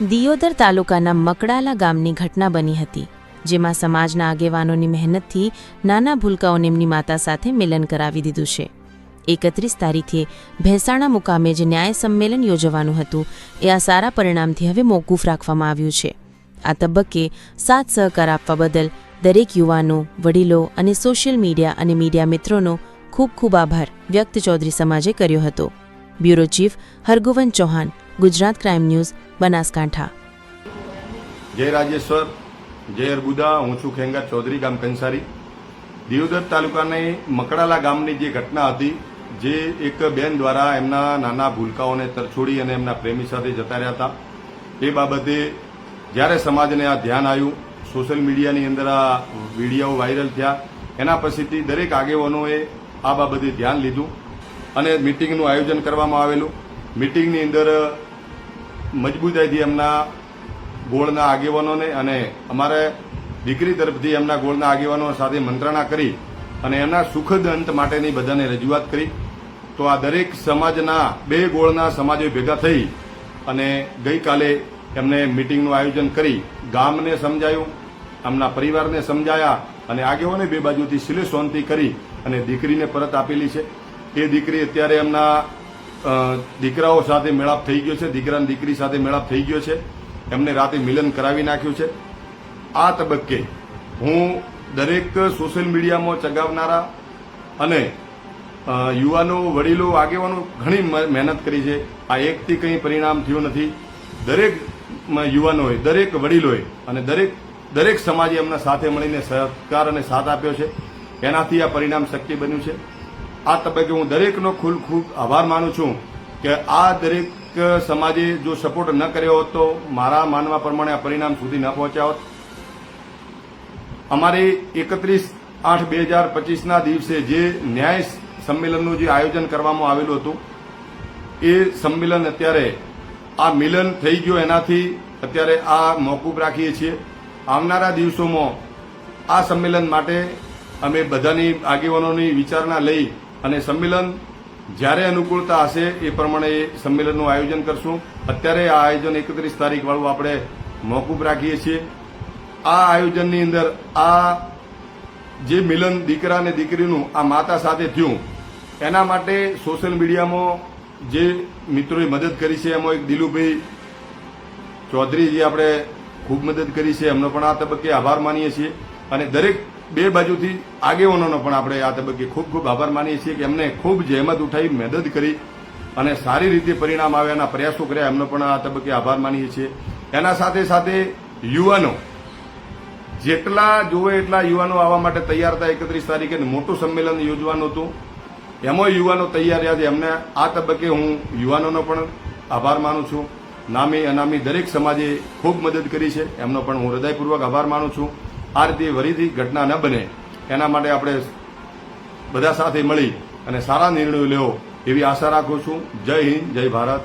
દિયોદર તાલુકાના મકડાલા ગામની ઘટના બની હતી, જેમાં સમાજના આગેવાનોની મહેનતથી નાના ભૂલકાઓને એમની માતા સાથે મિલન કરાવી દીધું છે. એકત્રીસ તારીખે ભેંસાણા મુકામે જે ન્યાય સંમેલન યોજવાનું હતું. એ આ સારા પરિણામથી હવે મોકૂફ રાખવામાં આવ્યું છે. આ તબક્કે સાથ સહકાર આપવા બદલ દરેક યુવાનો, વડીલો અને સોશિયલ મીડિયા અને મીડિયા મિત્રોનો ખૂબ ખૂબ આભાર વ્યક્ત ચૌધરી સમાજે કર્યો હતો. Bureau chief Hargovan Chauhan, Gujarat crime news Banaskantha. જય રાજેશ્વર, જય અરબુદા, હું છું ખેંગા ચૌધરી, ગામ કંસારી. દિયોદર તાલુકાની મકડાલા ગામની જે ઘટના હતી, જે એક બેન દ્વારા એમના નાના ભૂલકાઓને તરછોડી અને એમના પ્રેમી સાથે જતા રહ્યા હતા. એ બાબતે જ્યારે સમાજને આ ધ્યાન આવ્યું, સોશિયલ મીડિયાની અંદર આ વીડિયો વાયરલ થયા, એના પછીથી દરેક આગેવાનોએ આ બાબતે ધ્યાન લીધું અને મિટિંગનું આયોજન કરવામાં આવેલું. મિટિંગની અંદર મજબૂતાઈથી એમના ગોળના આગેવાનોને અને અમારે દીકરી તરફથી એમના ગોળના આગેવાનો સાથે મંત્રણા કરી અને એમના સુખદ અંત માટેની બધાને રજૂઆત કરી. તો આ દરેક સમાજના બે ગોળના સમાજો ભેગા થઈ અને ગઈકાલે એમને મિટિંગનું આયોજન કરી ગામને સમજાયું, એમના પરિવારને સમજાયા અને આગેવાને બે બાજુથી સિલે શાંતિ કરી અને દીકરીને પરત આપેલી છે. એ દીકરી અત્યારે એમના દીકરાઓ સાથે મેળાપ થઈ ગયો છે દીકરા દીકરી સાથે મેળાપ થઈ ગયો છે. એમને રાતે મિલન કરાવી નાખ્યું છે. આ તબક્કે હું દરેક સોશિયલ મીડિયામાં ચગાવનારા અને યુવાનો, વડીલો, આગેવાનો ઘણી મહેનત કરી છે. આ એકથી કંઈ પરિણામ થયું નથી. દરેક યુવાનોએ, દરેક વડીલોએ અને દરેક દરેક સમાજે એમના સાથે મળીને સહકાર અને સાથ આપ્યો છે. એનાથી આ પરિણામ શક્ય બન્યું છે. આ તબક્કે હું દરેકનો ખૂબ ખૂબ આભાર માનું છું કે આ દરેક સમાજે જો સપોર્ટ ન કર્યો હોત તો મારા માનવા પ્રમાણે આ પરિણામ સુધી ન પહોંચ્યા હોત. અમારે એકત્રીસ આઠ બે હજાર પચીસના દિવસે જે ન્યાય સંમેલનનું જે આયોજન કરવામાં આવેલું હતું, એ સંમેલન અત્યારે આ મિલન થઈ ગયું એનાથી અત્યારે આ મોકૂફ રાખીએ છીએ. આવનારા દિવસોમાં આ સંમેલન માટે અમે બધાની આગેવાનોની વિચારણા લઈ અને સંમેલન જ્યારે અનુકૂળતા હશે એ પ્રમાણે એ સંમેલનનું આયોજન કરશું. અત્યારે આ આયોજન એકત્રીસ તારીખવાળું આપણે મોકૂફ રાખીએ છીએ. આ આયોજનની અંદર આ જે મિલન દીકરા અને દીકરીનું આ માતા સાથે થયું, એના માટે સોશિયલ મીડિયામાં જે મિત્રોએ મદદ કરી છે, એમાં એક દિલુભાઈ ચૌધરીજી આપણે ખૂબ મદદ કરી છે. એમનો પણ આ તબક્કે આભાર માનીએ છીએ. અને દરેક બે બાજુથી આગેવાનોનો પણ આપણે આ તબક્કે ખૂબ ખૂબ આભાર માનીએ છીએ કે એમને ખૂબ જહેમત ઉઠાવી, મદદ કરી અને સારી રીતે પરિણામ આવ્યાના પ્રયાસો કર્યા. એમનો પણ આ તબક્કે આભાર માનીએ છીએ. એના સાથે સાથે યુવાનો, જેટલા જોવે એટલા યુવાનો આવવા માટે તૈયાર હતા એકત્રીસ તારીખે. મોટું સંમેલન યોજવાનું હતું. એમાં યુવાનો તૈયાર રહ્યા છે. એમને આ તબક્કે હું યુવાનોનો પણ આભાર માનું છું. નામી અનામી દરેક સમાજે ખૂબ મદદ કરી છે. એમનો પણ હું હૃદયપૂર્વક આભાર માનું છું. આ રીતે વરીથી ઘટના ન બને. એના માટે આપણે બધા સાથે મળી અને સારા નિર્ણયો લેવો એવી આશા રાખું છું. જય હિન્દ, જય ભારત.